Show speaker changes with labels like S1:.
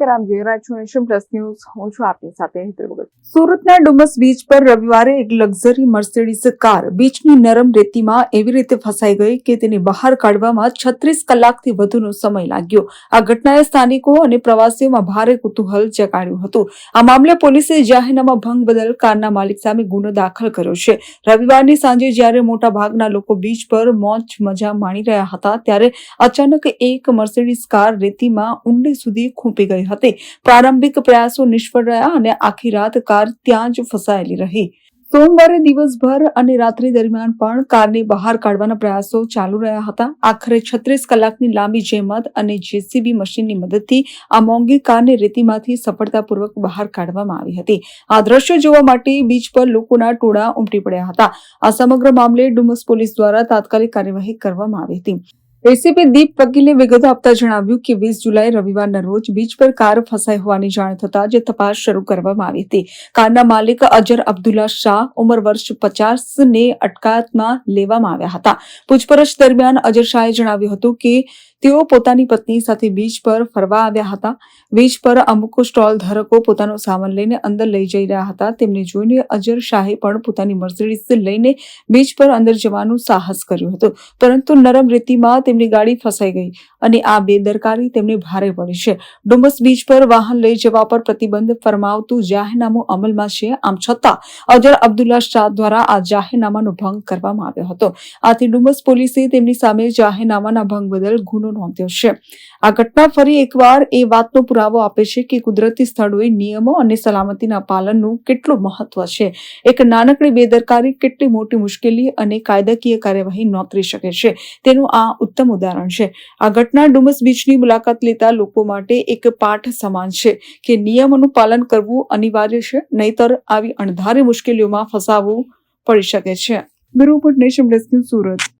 S1: નમસ્કાર આપ જોઈ રહ્યા પ્લસ ન્યૂઝ હું છું આપની સાથે સુરતના ડુમસ બીચ પર રવિવારે એક લક્ઝરી મર્સિડીઝ કાર બીચની નરમ રેતીમાં એવી રીતે ફસાઈ ગઈ કે તેને બહાર કાઢવામાં છત્રીસ કલાકથી વધુનો સમય લાગ્યો. આ ઘટનાએ સ્થાનિકો અને પ્રવાસીઓમાં ભારે કુતૂહલ જગાડ્યું હતું. આ મામલે પોલીસે જાહેરનામા ભંગ બદલ કારના માલિક સામે ગુનો દાખલ કર્યો છે. રવિવારની સાંજે જ્યારે મોટા ભાગના લોકો બીચ પર મોજ મજા માણી રહ્યા હતા, ત્યારે અચાનક એક મર્સિડીઝ કાર રેતીમાં ઊંડે સુધી ખૂંપી ગઈ હતી. પ્રારંભિક પ્રયાસો નિષ્ફળ રહ્યા અને આખી રાત કાર ત્યાં જ ફસાયેલી રહી. સોમવારે દિવસભર અને રાત્રિ દરમિયાન પણ કારને બહાર કાઢવાના પ્રયાસો ચાલુ રહ્યા હતા. આખરે છત્રીસ કલાકની લાંબી જહેમત અને જેસીબી મશીનની મદદથી આ મોંઘી કારને રેતીમાંથી સફળતાપૂર્વક બહાર કાઢવામાં આવી હતી. આ દ્રશ્ય જોવા માટે બીચ પર લોકોના ટોળા ઉમટી પડ્યા હતા. આ સમગ્ર મામલે ડુમસ પોલીસ દ્વારા તાત્કાલિક કાર્યવાહી કરવામાં આવી હતી. એસીપી દીપ વકીલે વિગતો આપતા જણાવ્યું કે વીસ જુલાઈ રવિવારના રોજ બીચ પર કાર ફસાઈ હોવાની જાણ થતાં જ તપાસ શરૂ કરવામાં આવી હતી. કારના માલિક અજર અબ્દુલ્લા શાહ ઉંમર વર્ષ પચાસ ને અટકાયતમાં લેવામાં આવ્યા હતા. પૂછપરછ દરમિયાન અજર શાહે જણાવ્યું હતું કે તેઓ પોતાની પત્ની સાથે બીચ પર ફરવા આવ્યા હતા. બીચ પર અમુક સ્ટોલ ધારકો પોતાનો સામાન લઈને અંદર લઈ જઈ રહ્યા હતા. તેમને જોઈને અજર શાહે પણ પોતાની મર્સિડીઝ લઈને બીચ પર અંદર જવાનું સાહસ કર્યું હતું. પરંતુ નરમ રેતીમાં તેમની ગાડી ફસાઈ ગઈ અને આ બેદરકારી તેમને ભારે પડી છે. ડુમસ બીચ પર વાહન લઈ જવા પર પ્રતિબંધ ફરમાવતું જાહેરનામું અમલમાં છે. આમ છતાં, અજર અબ્દુલ્લા શાહ દ્વારા આ જાહેરનામાનો ભંગ કરવામાં આવ્યો હતો. આથી ડુમસ પોલીસે તેમની સામે જાહેરનામાના ભંગ બદલ ગુનો નોંધ્યો છે. આ ઘટના ફરી એકવાર એ વાતનો પુરાવો આપે છે કે કુદરતી સ્થળોએ નિયમો અને સલામતીના પાલનનું કેટલું મહત્વ છે. એક નાનકડી બેદરકારી કેટલી મોટી મુશ્કેલી અને કાયદાકીય કાર્યવાહી નોતરી શકે છે. તેનું આ ઉત્તમ ઉદાહરણ છે. આ ઘટના ડુમસ બીચની મુલાકાત લેતા લોકો માટે એક પાઠ સમાન છે કે નિયમોનું પાલન કરવું અનિવાર્ય છે, નહીતર આવી અણધારી મુશ્કેલીઓમાં ફસાવવું પડી શકે છે. Bureau Nation Plus Surat.